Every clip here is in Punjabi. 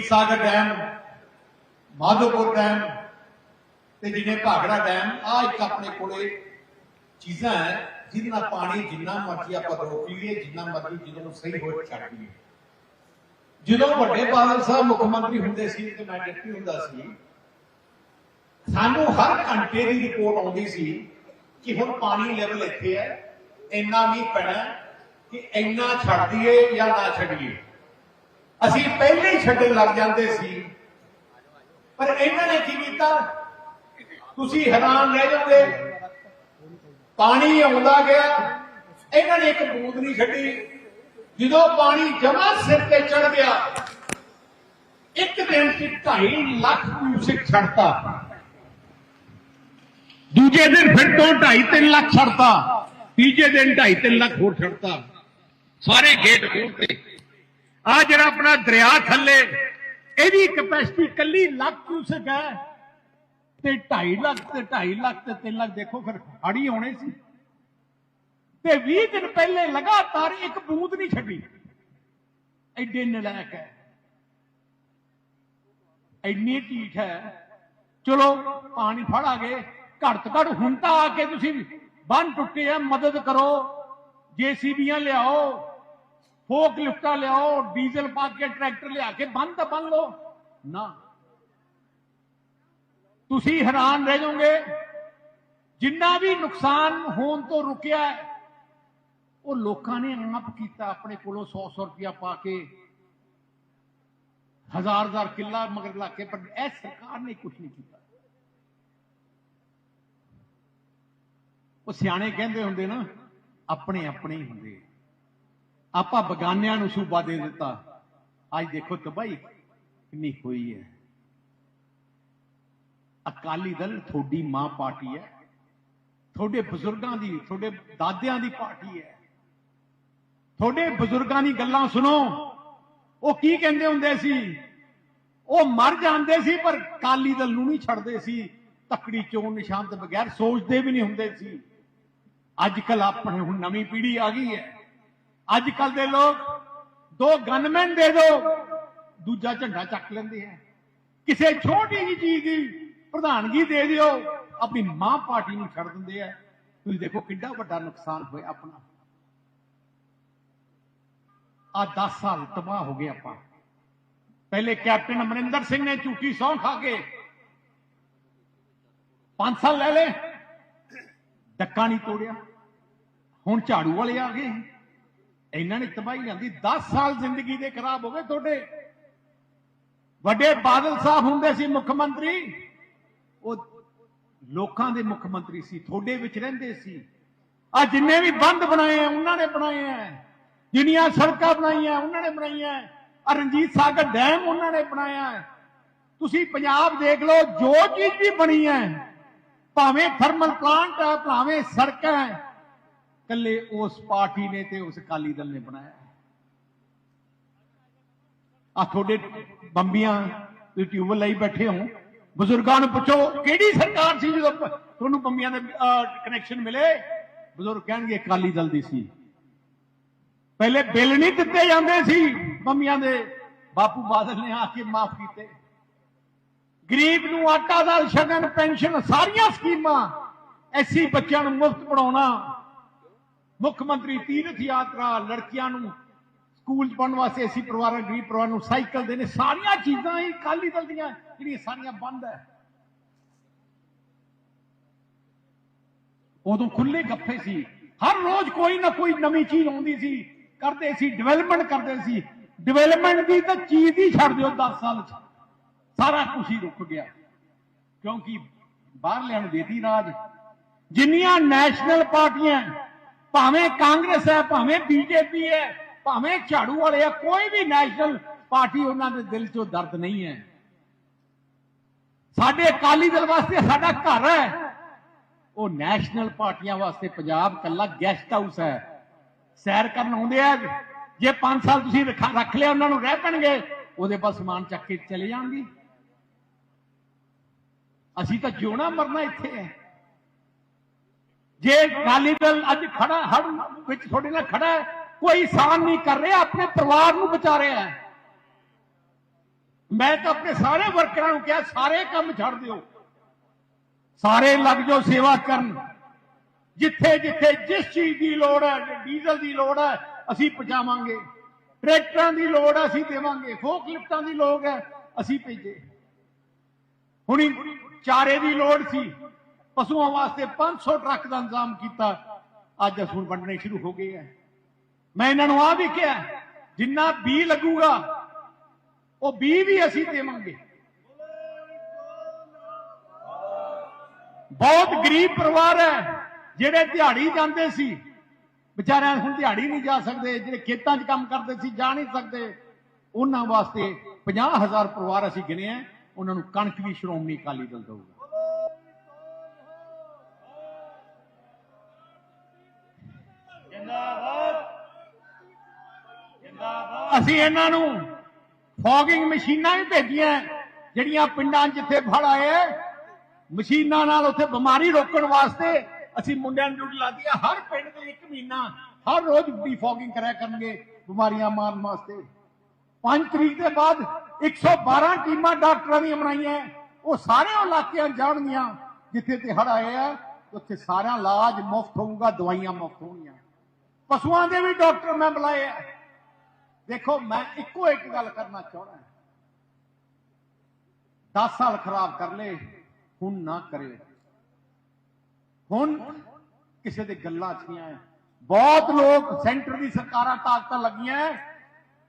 ਸਾਗਰ ਡੈਮ, ਮਾਧੋਪੁਰ ਡੈਮ ਤੇ ਜਿਵੇਂ ਭਾਗੜਾ ਡੈਮ ਆ ਇੱਕ ਆਪਣੇ ਕੋਲੇ ਚੀਜ਼ਾਂ ਹੈ, ਜਿਹਦੇ ਨਾਲ ਪਾਣੀ ਜਿੰਨਾ ਮਰਜ਼ੀ ਆਪਾਂ ਰੋਕ ਲਈਏ, ਜਿੰਨਾ ਮਰਜ਼ੀ ਜਿਹਨੂੰ ਸਹੀ ਹੋ ਛੱਡ ਦਈਏ ਜਦੋਂ ਵੱਡੇ ਬਾਦਲ ਸਾਹਿਬ ਮੁੱਖ ਮੰਤਰੀ ਹੁੰਦੇ ਸੀ ਤੇ ਮੈਂ ਡਿਪਟੀ ਹੁੰਦਾ ਸੀ, ਸਾਨੂੰ ਹਰ ਘੰਟੇ ਦੀ ਰਿਪੋਰਟ ਆਉਂਦੀ ਸੀ ਕਿ ਹੁਣ ਪਾਣੀ ਲੈਵਲ ਇੱਥੇ ਹੈ, ਇੰਨਾ ਮੀਂਹ ਪੈਣਾ ਕਿ ਇੰਨਾ ਛੱਡ ਦਈਏ ਜਾਂ ਨਾ ਛੱਡੀਏ। ਅਸੀਂ ਪਹਿਲੇ ਹੀ ਛੱਡਣ ਲੱਗ ਜਾਂਦੇ ਸੀ। ਪਰ ਇਹਨਾਂ ਨੇ ਕੀ ਕੀਤਾ? ਤੁਸੀਂ ਹੈਰਾਨ ਰਹਿ ਜਾਓਗੇ ਪਾਣੀ ਆਉਂਦਾ ਗਿਆ। ਇਹਨਾਂ ਨੇ ਇੱਕ ਬੂੰਦ ਨਹੀਂ ਛੱਡੀ। ਜਦੋਂ ਪਾਣੀ ਜਮਾ ਸਿਰ ਤੇ ਚੜ ਗਿਆ, ਇੱਕ ਦਿਨ ਚ 2.5 ਲੱਖ ਕਿਊਸਿਕ ਛੱਡਤਾ। ਦੂਜੇ ਦਿਨ ਫਿਰ ਤੋਂ 2.5 ਲੱਖ ਛੱਡਤਾ। ਤੀਜੇ ਦਿਨ 2.5 ਲੱਖ ਹੋਰ ਛੱਡਤਾ। ਸਾਰੇ ਗੇਟ ਖੋਲਤੇ ਆ ਜਿਹੜਾ ਆਪਣਾ ਦਰਿਆ ਥੱਲੇ, ਇਹਦੀ ਕਪੈਸਿਟੀ ਕੱਲੀ ਲੱਖ ਕਿਊਸਕ ਹੈ। ਤੇ 2.5 ਲੱਖ ਤੇ 2.5 ਲੱਖ ਤੇ 3 ਲੱਖ, ਦੇਖੋ ਫਿਰ ਹੜੀ ਹੋਣੇ ਸੀ। ਤੇ 20 ਦਿਨ ਪਹਿਲੇ ਲਗਾਤਾਰ ਇੱਕ ਬੂੰਦ ਨਹੀਂ ਛੱਡੀ। ਐਡੇ ਨਲਾਇਕ ਹੈ। ਇੰਨੀ ਢੀਠ ਹੈ। ਚਲੋ, ਪਾਣੀ ਫੜ ਆ ਗਏ। ਘੱਟ ਤੋਂ ਘੱਟ ਹੁਣ ਤਾਂ ਆ ਕੇ ਤੁਸੀਂ ਬੰਨ ਟੁੱਟੇ ਆ, ਮਦਦ ਕਰੋ। ਜੀਸੀਬੀਆਂ ਲਿਆਓ। ਫੋਕ ਲਿਫਟਾਂ ਲਿਆਓ ਡੀਜ਼ਲ ਪਾ ਕੇ ਟਰੈਕਟਰ ਲਿਆ ਕੇ ਬੰਨ ਤਾਂ ਬੰਨ ਲਓ। ਨਾ। ਤੁਸੀਂ ਹੈਰਾਨ ਰਹਿ ਜਾਓਗੇ ਜਿੰਨਾ ਵੀ ਨੁਕਸਾਨ ਹੋਣ ਤੋਂ ਰੁਕਿਆ ਹੈ, ਉਹ ਲੋਕਾਂ ਨੇ ਆਪ ਕੀਤਾ ਆਪਣੇ ਕੋਲੋਂ 100 100 ਰੁਪਇਆ ਪਾ ਕੇ। ਹਜ਼ਾਰ ਹਜ਼ਾਰ ਕਿੱਲਾ ਮਗਰ ਲਾ ਕੇ ਪਰ ਇਹ ਸਰਕਾਰ ਨੇ ਕੁਝ ਨਹੀਂ ਕੀਤਾ। ਉਹ ਸਿਆਣੇ ਕਹਿੰਦੇ ਹੁੰਦੇ ਨਾ ਆਪਣੇ ਆਪਣੇ ਹੀ ਹੁੰਦੇ ਆਪਾਂ ਬਗਾਨਿਆਂ ਨੂੰ ਸੂਬਾ ਦੇ ਦਿੱਤਾ। ਅੱਜ ਦੇਖੋ ਤਬਾਈ ਕਿੰਨੀ ਹੋਈ ਹੈ। ਅਕਾਲੀ ਦਲ ਤੁਹਾਡੀ ਮਾਂ ਪਾਰਟੀ ਹੈ। ਤੁਹਾਡੇ ਬਜ਼ੁਰਗਾਂ ਦੀ, ਤੁਹਾਡੇ ਦਾਦਿਆਂ ਦੀ ਪਾਰਟੀ ਹੈ। ਤੁਹਾਡੇ ਬਜ਼ੁਰਗਾਂ ਦੀ ਗੱਲਾਂ ਸੁਣੋ। ਉਹ ਕੀ ਕਹਿੰਦੇ ਹੁੰਦੇ ਸੀ? ਉਹ ਮਰ ਜਾਂਦੇ ਸੀ, ਪਰ ਅਕਾਲੀ ਦਲ ਨੂੰ ਨਹੀਂ ਛੱਡਦੇ ਸੀ। ਤਕੜੀ ਚੋਣ ਨਿਸ਼ਾਨ ਤੋਂ ਬਗੈਰ ਸੋਚਦੇ ਵੀ ਨਹੀਂ ਹੁੰਦੇ ਸੀ। ਅੱਜ ਕੱਲ ਆਪਣੇ ਹੁਣ ਨਵੀਂ ਪੀੜ੍ਹੀ ਆ ਗਈ ਹੈ। ਅੱਜ ਕੱਲ ਦੇ ਲੋਕ ਦੋ ਗਨਮੈਨ ਦੇ ਦਿਓ ਦੂਜਾ ਝੰਡਾ ਚੱਕ ਲੈਂਦੇ ਹੈ ਕਿਸੇ ਛੋਟੀ ਜਿਹੀ ਚੀਜ਼ ਦੀ ਪ੍ਰਧਾਨਗੀ ਦੇ ਦਿਓ, ਆਪਣੀ ਮਾਂ ਪਾਰਟੀ ਨੂੰ ਛੱਡ ਦਿੰਦੇ ਆ। ਤੁਸੀਂ ਦੇਖੋ ਕਿੰਨਾ ਵੱਡਾ ਨੁਕਸਾਨ ਹੋਇਆ ਆਪਣਾ। ਆ 10 ਸਾਲ ਤਬਾਹ ਹੋ ਗਏ ਆਪਾਂ। ਪਹਿਲੇ ਕੈਪਟਨ ਅਮਰਿੰਦਰ ਸਿੰਘ ਨੇ ਝੂਠੀ ਸੌਂ ਖਾ ਕੇ 5 ਸਾਲ ਲੈ ਲਏ। ਡੱਕਾ ਨਹੀਂ ਤੋੜਿਆ। ਹੁਣ ਝਾੜੂ ਵਾਲੇ ਆ ਗਏ। ਇਹਨਾਂ ਨੇ ਤਬਾਹੀ ਲਿਆਂਦੀ। 10 ਸਾਲ ਜ਼ਿੰਦਗੀ ਦੇ ਖਰਾਬ ਹੋ ਗਏ ਤੁਹਾਡੇ। ਵੱਡੇ ਬਾਦਲ ਸਾਹਿਬ ਹੁੰਦੇ ਸੀ ਮੁੱਖ ਮੰਤਰੀ। ਉਹ ਲੋਕਾਂ ਦੇ ਮੁੱਖ ਮੰਤਰੀ ਸੀ, ਤੁਹਾਡੇ ਵਿੱਚ ਰਹਿੰਦੇ ਸੀ। ਆ ਜਿੰਨੇ ਵੀ ਬੰਦ ਬਣਾਏ ਆ, ਉਹਨਾਂ ਨੇ ਬਣਾਏ ਆ। ਜਿੰਨੀਆਂ ਸੜਕਾਂ ਬਣਾਈਆਂ, ਉਹਨਾਂ ਨੇ ਬਣਾਈਆਂ। ਆ ਰਣਜੀਤ ਸਾਗਰ ਡੈਮ ਉਹਨਾਂ ਨੇ ਬਣਾਇਆ। ਤੁਸੀਂ ਪੰਜਾਬ ਦੇਖ ਲਓ, ਜੋ ਚੀਜ਼ ਵੀ ਬਣੀ ਹੈ, ਭਾਵੇਂ ਥਰਮਲ ਪਲਾਂਟ ਹੈ, ਭਾਵੇਂ ਸੜਕਾਂ ਹੈ ਕੱਲੇ ਉਸ ਪਾਰਟੀ ਨੇ ਤੇ ਉਸ ਅਕਾਲੀ ਦਲ ਨੇ ਬਣਾਇਆ ਆ ਤੁਹਾਡੇ ਬੰਬੀਆਂ ਤੁਸੀਂ ਟਿਊਬਲ ਲਈ ਬੈਠੇ ਹੋ। ਬਜ਼ੁਰਗਾਂ ਨੂੰ ਪੁੱਛੋ, ਕਿਹੜੀ ਸਰਕਾਰ ਸੀ ਜਦੋਂ ਤੁਹਾਨੂੰ ਬੰਬੀਆਂ ਦੇ ਕਨੈਕਸ਼ਨ ਮਿਲੇ? ਬਜ਼ੁਰਗ ਕਹਿਣਗੇ ਅਕਾਲੀ ਦਲ ਦੀ ਸੀ। ਪਹਿਲੇ ਬਿੱਲ ਨਹੀਂ ਦਿੱਤੇ ਜਾਂਦੇ ਸੀ ਬੰਬੀਆਂ ਦੇ। ਬਾਪੂ ਬਾਦਲ ਨੇ ਆ ਕੇ ਮਾਫ ਕੀਤੇ। ਗਰੀਬ ਨੂੰ ਆਟਾ ਦਾਲ, ਸ਼ਗਨ, ਪੈਨਸ਼ਨ, ਸਾਰੀਆਂ ਸਕੀਮਾਂ ਐਸੀ ਬੱਚਿਆਂ ਨੂੰ ਮੁਫਤ ਪੜਾਉਣਾ ਮੁੱਖ ਮੰਤਰੀ ਤੀਰਥ ਯਾਤਰਾ ਲੜਕੀਆਂ ਨੂੰ ਸਕੂਲ ਚ ਪੜਨ ਵਾਸਤੇ ਐਸੀ ਪਰਿਵਾਰਾਂ, ਗਰੀਬ ਪਰਿਵਾਰ ਨੂੰ ਸਾਈਕਲ ਦੇਣੇ। ਸਾਰੀਆਂ ਚੀਜ਼ਾਂ ਹੀ ਕਾਲੀ ਦਲ ਦੀਆਂ, ਜਿਹੜੀਆਂ ਸਾਰੀਆਂ ਬੰਦ ਹੈ ਉਦੋਂ ਖੁੱਲੇ ਗੱਫੇ ਸੀ। ਹਰ ਰੋਜ਼ ਕੋਈ ਨਾ ਕੋਈ ਨਵੀਂ ਚੀਜ਼ ਆਉਂਦੀ ਸੀ। ਕਰਦੇ ਸੀ ਡਿਵੈਲਪਮੈਂਟ ਕਰਦੇ ਸੀ। ਡਿਵੈਲਪਮੈਂਟ ਦੀ ਤਾਂ ਚੀਜ਼ ਹੀ ਛੱਡ ਦਿਓ 10 ਸਾਲ ਚ। ਸਾਰਾ ਕੁਝ ਹੀ ਰੁਕ ਗਿਆ। ਕਿਉਂਕਿ ਬਾਹਰਲਿਆਂ ਨੂੰ ਦੇਤੀ ਰਾਜ। ਜਿੰਨੀਆਂ ਨੈਸ਼ਨਲ ਪਾਰਟੀਆਂ ਭਾਵੇਂ ਕਾਂਗਰਸ ਹੈ, ਭਾਵੇਂ ਬੀਜੇਪੀ ਹੈ, ਭਾਵੇਂ ਝਾੜੂ ਵਾਲੇ ਆ, ਕੋਈ ਵੀ ਨੈਸ਼ਨਲ ਪਾਰਟੀ ਉਹਨਾਂ ਦੇ ਦਿਲ 'ਚੋਂ ਦਰਦ ਨਹੀਂ ਹੈ। ਸਾਡੇ ਅਕਾਲੀ ਦਲ ਵਾਸਤੇ ਸਾਡਾ ਘਰ ਹੈ। ਉਹ ਨੈਸ਼ਨਲ ਪਾਰਟੀਆਂ ਵਾਸਤੇ ਪੰਜਾਬ ਕੱਲਾ ਗੈਸਟ ਹਾਊਸ ਹੈ। ਸੈਰ ਕਰਨ ਆਉਂਦੇ ਆ, ਜੇ 5 ਸਾਲ ਤੁਸੀਂ ਰੱਖ ਰੱਖ ਲਿਆ, ਉਹਨਾਂ ਨੂੰ ਰਹਿ ਪੈਣਗੇ, ਉਹਦੇ ਬਾਅਦ ਸਮਾਨ ਚੱਕ ਕੇ ਚਲੇ ਜਾਣਗੇ। ਅਸੀਂ ਤਾਂ ਜਿਉਣਾ ਮਰਨਾ ਇੱਥੇ ਹੈ। ਜੇ ਅਕਾਲੀ ਦਲ ਅੱਜ ਖੜਾ ਹੜ ਵਿੱਚ ਤੁਹਾਡੇ ਨਾਲ ਖੜਾ ਹੈ, ਕੋਈ ਸਾਨ ਨਹੀਂ ਕਰ ਰਿਹਾ, ਆਪਣੇ ਪਰਿਵਾਰ ਨੂੰ ਬਚਾ ਰਿਹਾ ਹੈ। ਮੈਂ ਤਾਂ ਆਪਣੇ ਸਾਰੇ ਵਰਕਰਾਂ ਨੂੰ ਕਿਹਾ, ਸਾਰੇ ਕੰਮ ਛੱਡ ਦਿਓ। ਸਾਰੇ ਲੱਗ ਜਾਓ ਸੇਵਾ ਕਰਨ। ਜਿੱਥੇ ਜਿੱਥੇ ਜਿਸ ਚੀਜ਼ ਦੀ ਲੋੜ ਹੈ ਡੀਜ਼ਲ ਦੀ ਲੋੜ ਹੈ, ਅਸੀਂ ਪਹੁੰਚਾਵਾਂਗੇ। ਟਰੈਕਟਰਾਂ ਦੀ ਲੋੜ ਹੈ, ਅਸੀਂ ਦੇਵਾਂਗੇ। ਫੋਕ ਲਿਫਟਾਂ ਦੀ ਲੋੜ ਹੈ, ਅਸੀਂ ਭੇਜੇ। ਹੁਣੀ ਚਾਰੇ ਦੀ ਲੋੜ ਸੀ। ਪਸ਼ੂਆਂ ਵਾਸਤੇ 500 ਟਰੱਕ ਦਾ ਇੰਤਜ਼ਾਮ ਕੀਤਾ। ਅੱਜ ਅਸੂਲ ਵੰਡਣੇ ਸ਼ੁਰੂ ਹੋ ਗਏ ਹੈ। ਮੈਂ ਇਹਨਾਂ ਨੂੰ ਆ ਵੀ ਕਿਹਾ, ਜਿੰਨਾ ਬੀ ਲੱਗੂਗਾ, ਉਹ ਬੀ ਵੀ ਅਸੀਂ ਦੇਵਾਂਗੇ। ਬਹੁਤ ਗਰੀਬ ਪਰਿਵਾਰ ਹੈ, ਜਿਹੜੇ ਦਿਹਾੜੀ ਜਾਂਦੇ ਸੀ। ਵਿਚਾਰਿਆਂ ਹੁਣ ਦਿਹਾੜੀ ਨਹੀਂ ਜਾ ਸਕਦੇ, ਜਿਹੜੇ ਖੇਤਾਂ 'ਚ ਕੰਮ ਕਰਦੇ ਸੀ, ਜਾ ਨਹੀਂ ਸਕਦੇ। ਉਹਨਾਂ ਵਾਸਤੇ 50000 ਪਰਿਵਾਰ ਅਸੀਂ ਗਿਣੇ ਆ, ਉਹਨਾਂ ਨੂੰ ਕਣਕ ਵੀ ਸ਼੍ਰੋਮਣੀ ਅਕਾਲੀ ਦਲ ਦਊਗਾ। ਅਸੀਂ ਇਹਨਾਂ ਨੂੰ ਫੌਗਿੰਗ ਮਸ਼ੀਨਾਂ ਵੀ ਭੇਜੀਆਂ ਜਿਹੜੀਆਂ ਪਿੰਡਾਂ 'ਚ ਜਿੱਥੇ ਫੜ ਆਏ ਆ, ਮਸ਼ੀਨਾਂ ਨਾਲ ਉੱਥੇ ਬਿਮਾਰੀ ਰੋਕਣ ਵਾਸਤੇ ਅਸੀਂ ਮੁੰਡਿਆਂ ਨੂੰ ਡਿਊਟੀ ਲਾਤੀ ਹੈ। ਹਰ ਪਿੰਡ ਦੇ ਇੱਕ ਮਹੀਨਾ ਹਰ ਰੋਜ਼ ਦੀ ਕਰਿਆ ਕਰਨਗੇ ਬਿਮਾਰੀਆਂ ਮਾਰਨ ਵਾਸਤੇ। 5 ਤਰੀਕ ਦੇ ਬਾਅਦ 112 ਟੀਮਾਂ ਡਾਕਟਰਾਂ ਦੀਆਂ ਬਣਾਈਆਂ ਉਹ ਸਾਰੇ ਇਲਾਕਿਆਂ ਜਾਣਗੀਆਂ ਜਿੱਥੇ ਤੇ ਹੜ ਆਏ ਆ ਉੱਥੇ ਸਾਰਾ ਇਲਾਜ ਮੁਫਤ ਹੋਊਗਾ ਦਵਾਈਆਂ ਮੁਫਤ ਹੋਣਗੀਆਂ। ਪਸ਼ੂਆਂ ਦੇ ਵੀ ਡਾਕਟਰ ਮੈਂ ਬੁਲਾਏ ਆ ਦੇਖੋ, ਮੈਂ ਇੱਕੋ ਇੱਕ ਗੱਲ ਕਰਨਾ ਚਾਹਣਾ 10 ਸਾਲ ਖਰਾਬ ਕਰ ਲਏ, ਹੁਣ ਨਾ ਕਰੇ। ਹੁਣ ਕਿਸੇ ਦੇ ਗੱਲਾਂ ਛੀਆਂ ਹੈ ਬਹੁਤ ਲੋਕ ਸੈਂਟਰ ਦੀ ਸਰਕਾਰਾਂ ਤਾਕਤਾਂ ਲੱਗੀਆਂ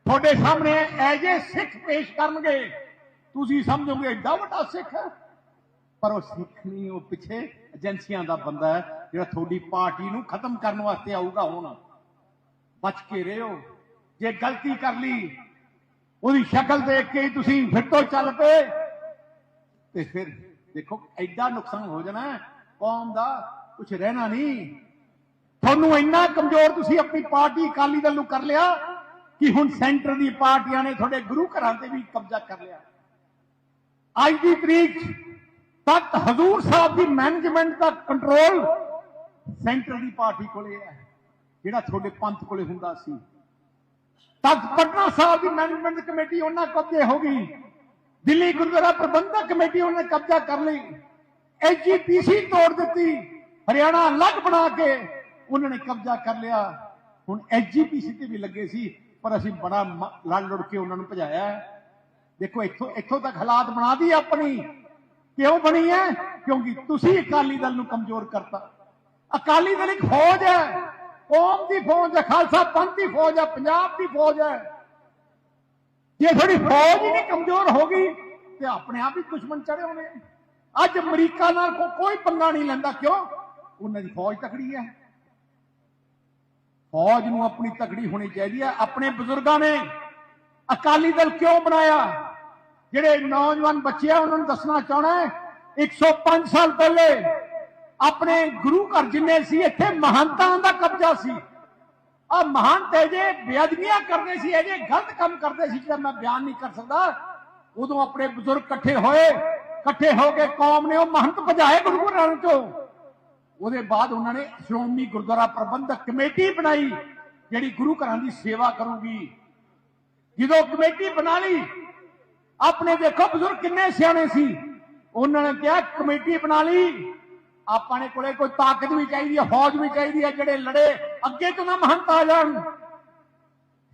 ਤੁਹਾਡੇ ਸਾਹਮਣੇ ਐਜੇ ਸਿੱਖ ਪੇਸ਼ ਕਰਨਗੇ। ਤੁਸੀਂ ਸਮਝੋਗੇ, ਏਡਾ ਵੱਡਾ ਸਿੱਖ ਹੈ ਪਰ ਉਹ ਸਿੱਖ ਨਹੀਂ, ਉਹ ਪਿੱਛੇ ਏਜੰਸੀਆਂ ਦਾ ਬੰਦਾ ਹੈ ਜਿਹੜਾ ਤੁਹਾਡੀ ਪਾਰਟੀ ਨੂੰ ਖਤਮ ਕਰਨ ਵਾਸਤੇ ਆਊਗਾ ਹੁਣ। ਬਚ ਕੇ ਰਹੋ। ਜੇ ਗਲਤੀ ਕਰ ਲਈ, ਉਹਦੀ ਸ਼ਕਲ ਦੇਖ ਕੇ ਤੁਸੀਂ ਫਿਰ ਤੋਂ ਚੱਲ ਪਏ। ਤੇ ਫਿਰ ਦੇਖੋ, ਐਡਾ ਨੁਕਸਾਨ ਹੋ ਜਾਣਾ ਕੌਮ ਦਾ ਕੁਝ ਰਹਿਣਾ ਨਹੀਂ। ਤੁਹਾਨੂੰ ਇੰਨਾ ਕਮਜ਼ੋਰ ਤੁਸੀਂ ਆਪਣੀ ਪਾਰਟੀ ਅਕਾਲੀ ਦਲ ਨੂੰ ਕਰ ਲਿਆ ਕਿ ਹੁਣ ਸੈਂਟਰ ਦੀ ਪਾਰਟੀਆਂ ਨੇ ਤੁਹਾਡੇ ਗੁਰੂ ਘਰਾਂ ਤੇ ਵੀ ਕਬਜ਼ਾ ਕਰ ਲਿਆ। ਅੱਜ ਦੀ ਤਰੀਕ ਤੱਕ ਹਜ਼ੂਰ ਸਾਹਿਬ ਦੀ ਮੈਨੇਜਮੈਂਟ ਦਾ ਕੰਟਰੋਲ ਸੈਂਟਰ ਦੀ ਪਾਰਟੀ ਕੋਲੇ ਹੈ, ਜਿਹੜਾ ਤੁਹਾਡੇ ਪੰਥ ਕੋਲੇ ਹੁੰਦਾ ਸੀ। ਤੱਕ ਪਟਨਾ ਸਾਹਿਬ ਦੀ ਮੈਨੇਜਮੈਂਟ ਕਮੇਟੀ ਉਹਨਾਂ ਕਬਜ਼ੇ ਹੋ ਗਈ। ਦਿੱਲੀ ਗੁਰਦੁਆਰਾ ਪ੍ਰਬੰਧਕ ਕਮੇਟੀ ਉਹਨੇ ਕਬਜ਼ਾ ਕਰ ਲਈ। ਐਜੀਪੀਸੀ ਤੋੜ ਦਿੱਤੀ। ਹਰਿਆਣਾ ਅਲੱਗ ਬਣਾ ਕੇ ਉਹਨਾਂ ਨੇ ਕਬਜ਼ਾ ਕਰ ਲਿਆ। ਹੁਣ ਐਜੀਪੀਸੀ ਤੇ ਵੀ ਲੱਗੇ ਸੀ, ਪਰ ਅਸੀਂ ਬੜਾ ਲੜ ਲੜ ਕੇ ਉਹਨਾਂ ਨੂੰ ਭਜਾਇਆ। ਦੇਖੋ, ਇੱਥੋਂ ਇੱਥੋਂ ਤੱਕ ਹਾਲਾਤ ਬਣਾ ਦੀ ਆਪਣੀ। ਕਿਉਂ ਬਣੀ ਹੈ? ਕਿਉਂਕਿ ਤੁਸੀਂ ਅਕਾਲੀ ਦਲ ਨੂੰ ਕਮਜ਼ੋਰ ਕਰਤਾ। ਅਕਾਲੀ ਦਲ ਇੱਕ ਫੌਜ ਹੈ। ਕੌਮ ਦੀ ਫੌਜ ਹੈ ਖਾਲਸਾ ਪੰਥ ਦੀ ਫੌਜ ਹੈ ਪੰਜਾਬ ਦੀ ਫੌਜ ਹੈ ਜੇ ਥੋੜੀ ਫੌਜ ਹੀ ਨਹੀਂ ਕਮਜ਼ੋਰ ਹੋ ਗਈ ਤੇ ਆਪਣੇ ਆਪ ਹੀ ਦੁਸ਼ਮਣ ਚੜੇ ਹੋਣੇ ਅੱਜ ਅਮਰੀਕਾ ਨਾਲ ਕੋ- ਕੋਈ ਪੰਗਾ ਨਹੀਂ ਲੈਂਦਾ ਕਿਉਂ ਉਹਨਾਂ ਦੀ ਫੌਜ ਤਕੜੀ ਹੈ ਫੌਜ ਨੂੰ ਆਪਣੀ ਤਕੜੀ ਹੋਣੀ ਚਾਹੀਦੀ ਹੈ ਆਪਣੇ ਬਜ਼ੁਰਗਾਂ ਨੇ ਅਕਾਲੀ ਦਲ ਕਿਉਂ ਬਣਾਇਆ ਜਿਹੜੇ ਨੌਜਵਾਨ ਬੱਚੇ ਆ ਉਹਨਾਂ ਨੂੰ ਦੱਸਣਾ ਚਾਹਣਾ ਹੈ 105 ਸਾਲ ਪਹਿਲੇ ਆਪਣੇ ਗੁਰੂ ਘਰ ਜਿੰਨੇ ਸੀ, ਇੱਥੇ ਮਹੰਤਾਂ ਦਾ ਕਬਜ਼ਾ ਸੀ। ਆ ਮਹੰਤ ਜੇ ਬੇਅਦਬੀਆਂ ਕਰਦੇ ਸੀ, ਇਹ ਜੇ ਗਲਤ ਕੰਮ ਕਰਦੇ ਸੀ, ਜਿਹੜਾ ਮੈਂ ਬਿਆਨ ਨਹੀਂ ਕਰ ਸਕਦਾ, ਉਦੋਂ ਆਪਣੇ ਬਜ਼ੁਰਗ ਇਕੱਠੇ ਹੋਏ, ਇਕੱਠੇ ਹੋ ਕੇ ਕੌਮ ਨੇ ਉਹ ਮਹੰਤ ਭਜਾਏ ਗੁਰੂ ਘਰਾਂ ਚੋਂ ਉਹਦੇ ਬਾਅਦ ਉਹਨਾਂ ਨੇ ਸ਼੍ਰੋਮਣੀ ਗੁਰਦੁਆਰਾ ਪ੍ਰਬੰਧਕ ਕਮੇਟੀ ਬਣਾਈ, ਜਿਹੜੀ ਗੁਰੂ ਘਰਾਂ ਦੀ ਸੇਵਾ ਕਰੂਗੀ। ਜਦੋਂ ਕਮੇਟੀ ਬਣਾ ਲਈ, ਆਪਣੇ ਦੇਖੋ ਬਜ਼ੁਰਗ ਕਿੰਨੇ ਸਿਆਣੇ ਸੀ। ਉਹਨਾਂ ਨੇ ਕਿਹਾ, ਕਮੇਟੀ ਬਣਾ ਲਈ ਆਪਾਂ ਨੇ ਕੋਲੇ ਕੋਈ ਤਾਕਤ ਵੀ ਚਾਹੀਦੀ ਹੈ ਫੌਜ ਵੀ ਚਾਹੀਦੀ ਹੈ, ਜਿਹੜੇ ਲੜੇ ਅੱਗੇ ਤੋਂ ਨਾ ਮਹੰਤ ਆ ਜਾਣ।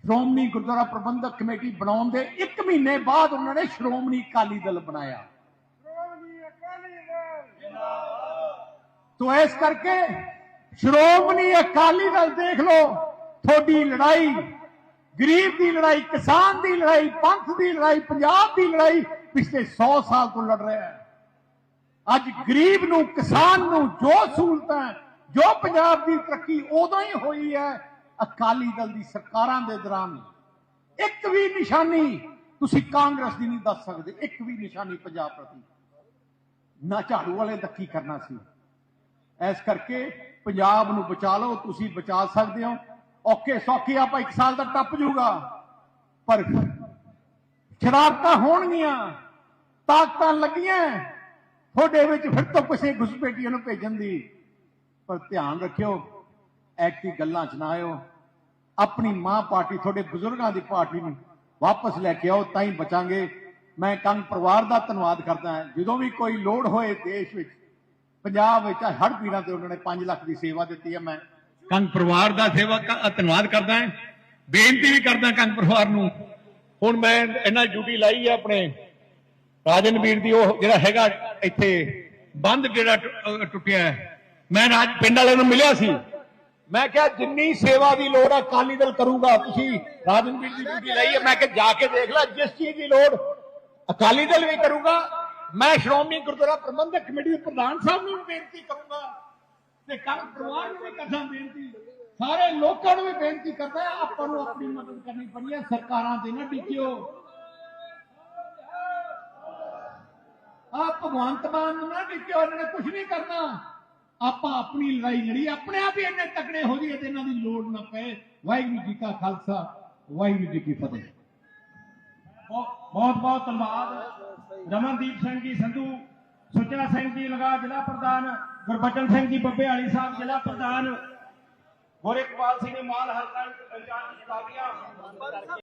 ਸ਼੍ਰੋਮਣੀ ਗੁਰਦੁਆਰਾ ਪ੍ਰਬੰਧਕ ਕਮੇਟੀ ਬਣਾਉਣ ਦੇ 1 ਮਹੀਨੇ ਬਾਅਦ ਉਹਨਾਂ ਨੇ ਸ਼੍ਰੋਮਣੀ ਅਕਾਲੀ ਦਲ ਬਣਾਇਆ। ਤੋ ਇਸ ਕਰਕੇ ਸ਼੍ਰੋਮਣੀ ਅਕਾਲੀ ਦਲ ਦੇਖ ਲਓ, ਤੁਹਾਡੀ ਲੜਾਈ, ਗਰੀਬ ਦੀ ਲੜਾਈ, ਕਿਸਾਨ ਦੀ ਲੜਾਈ, ਪੰਥ ਦੀ ਲੜਾਈ, ਪੰਜਾਬ ਦੀ ਲੜਾਈ ਪਿਛਲੇ 100 ਸਾਲ ਤੋਂ ਲੜ ਰਿਹਾ ਹੈ। ਅੱਜ ਗਰੀਬ ਨੂੰ, ਕਿਸਾਨ ਨੂੰ ਜੋ ਸਹੂਲਤਾਂ ਜੋ ਪੰਜਾਬ ਦੀ ਤਰੱਕੀ ਉਦੋਂ ਹੀ ਹੋਈ ਹੈ, ਅਕਾਲੀ ਦਲ ਦੀ ਸਰਕਾਰਾਂ ਦੇ ਦੌਰਾਨ। ਇੱਕ ਵੀ ਨਿਸ਼ਾਨੀ ਤੁਸੀਂ ਕਾਂਗਰਸ ਦੀ ਨਹੀਂ ਦੱਸ ਸਕਦੇ। ਇੱਕ ਵੀ ਨਿਸ਼ਾਨੀ ਪੰਜਾਬ ਪ੍ਰਤੀ। ਨਾ ਝਾੜੂ ਵਾਲੇ ਦਾ ਕੀ ਕਰਨਾ ਸੀ? ਇਸ ਕਰਕੇ ਪੰਜਾਬ ਨੂੰ ਬਚਾ ਲਓ, ਤੁਸੀਂ ਬਚਾ ਸਕਦੇ ਹੋ। ਔਕੇ ਸੌਖੇ ਆਪਾਂ ਇੱਕ ਸਾਲ ਦਾ ਟੱਪ ਜੂਗਾ ਪਰ ਸ਼ਰਾਰਤਾਂ ਹੋਣਗੀਆਂ, ਤਾਕਤਾਂ ਲੱਗੀਆਂ। ਤੁਹਾਡੇ ਵਿੱਚ ਫਿਰ ਤੋਂ ਕਿਸੇ ਘੁਸਪੈਠੀਆਂ ਨੂੰ ਭੇਜਣ ਦੀ ਪਰ ਧਿਆਨ ਰੱਖਿਓ ਐਕਟੀ ਗੱਲਾਂ ਚ ਨਾ ਆਇਓ। ਆਪਣੀ ਮਾਂ ਪਾਰਟੀ, ਤੁਹਾਡੇ ਬਜ਼ੁਰਗਾਂ ਦੀ ਪਾਰਟੀ ਨੂੰ ਵਾਪਸ ਲੈ ਕੇ ਆਓ, ਤਾਂ ਹੀ ਬਚਾਂਗੇ। ਮੈਂ ਕੰਗ ਪਰਿਵਾਰ ਦਾ ਧੰਨਵਾਦ ਕਰਦਾ ਹਾਂ। ਜਦੋਂ ਵੀ ਕੋਈ ਲੋੜ ਹੋਏ ਦੇਸ਼ ਵਿੱਚ, ਪੰਜਾਬ ਵਿੱਚ ਹੜ ਪੀੜਾਂ ਤੇ ਉਹਨਾਂ ਨੇ 5 ਲੱਖ ਦੀ ਸੇਵਾ ਦਿੱਤੀ ਹੈ, ਮੈਂ ਕੰਗ ਪਰਿਵਾਰ ਦਾ ਸੇਵਾ ਧੰਨਵਾਦ ਕਰਦਾ ਹਾਂ। ਬੇਨਤੀ ਵੀ ਕਰਦਾ ਕੰਗ ਪਰਿਵਾਰ ਨੂੰ। ਹੁਣ ਮੈਂ ਇਹਨਾਂ ਡਿਊਟੀ ਲਾਈ ਹੈ ਆਪਣੇ ਰਾਜਨਵੀਰ ਦੀ ਉਹ ਜਿਹੜਾ ਹੈਗਾ ਇੱਥੇ ਬੰਦ ਜਿਹੜਾ ਟੁੱਟਿਆ ਹੈ। ਮੈਂ ਰਾਜ ਪਿੰਡ ਵਾਲਿਆਂ ਨੂੰ ਮਿਲਿਆ ਸੀ। ਮੈਂ ਕਿਹਾ ਜਿੰਨੀ ਸੇਵਾ ਦੀ ਲੋੜ ਹੈ ਅਕਾਲੀ ਦਲ ਕਰੂਗਾ। ਤੁਸੀਂ ਰਾਜਨ ਦੀ ਡਿਊਟੀ ਲਈ ਹੈ ਮੈਂ ਕਿਹਾ ਜਾ ਕੇ ਦੇਖ ਲੈ, ਜਿਸ ਚੀਜ਼ ਦੀ ਲੋੜ, ਅਕਾਲੀ ਦਲ ਵੀ ਕਰੂਗਾ। ਮੈਂ ਸ਼੍ਰੋਮਣੀ ਗੁਰਦੁਆਰਾ ਪ੍ਰਬੰਧਕ ਕਮੇਟੀ ਦੇ ਪ੍ਰਧਾਨ ਸਾਹਿਬ ਨੂੰ ਵੀ ਬੇਨਤੀ ਕਰੂੰਗਾ ਤੇ ਕੰਗ ਪਰਿਵਾਰ ਨੂੰ ਵੀ ਕਰਦਾ ਬੇਨਤੀ। ਸਾਰੇ ਲੋਕਾਂ ਨੂੰ ਵੀ ਬੇਨਤੀ ਕਰਦਾ, ਆਪਾਂ ਨੂੰ ਆਪਣੀ ਮਦਦ ਕਰਨੀ ਪਣੀ ਹੈ ਸਰਕਾਰਾਂ ਦੇ ਨਾ ਡਿੱਕਿਓ। ਆ ਭਗਵੰਤ ਮਾਨ ਨੂੰ ਨਾ ਡਿੱਕਿਓ ਉਹਨਾਂ ਨੇ ਕੁਝ ਨਹੀਂ ਕਰਨਾ। ਆਪਾਂ ਆਪਣੀ ਲੜਾਈ ਲੜੀ, ਆਪਣੇ ਆਪ ਹੀ ਇੰਨੇ ਤਕੜੇ ਹੋ ਜਾਈਏ ਤੇ ਇਹਨਾਂ ਦੀ ਲੋੜ ਨਾ ਪਏ। ਵਾਹਿਗੁਰੂ ਜੀ ਕਾ ਖਾਲਸਾ, ਵਾਹਿਗੁਰੂ ਜੀ ਕੀ ਫਤਿਹ। ਬਹੁਤ ਬਹੁਤ ਧੰਨਵਾਦ। ਰਮਨਦੀਪ ਸਿੰਘ ਜੀ, ਸੰਧੂ ਸੁਚਨਾ ਸਿੰਘ ਜੀ, ਲਗਾ ਜ਼ਿਲ੍ਹਾ ਪ੍ਰਧਾਨ, ਗੁਰਬਚਨ ਸਿੰਘ ਜੀ, ਬੱਬੇ ਵਾਲੀ ਸਾਹਿਬ, ਜ਼ਿਲ੍ਹਾ ਪ੍ਰਧਾਨ ਗੋਰੇਕਪਾਲ ਸਿੰਘ ਮਾਲ ਹਲਕਾ ਇੰਚਾਰਜ ਕਾਦੀਆਂ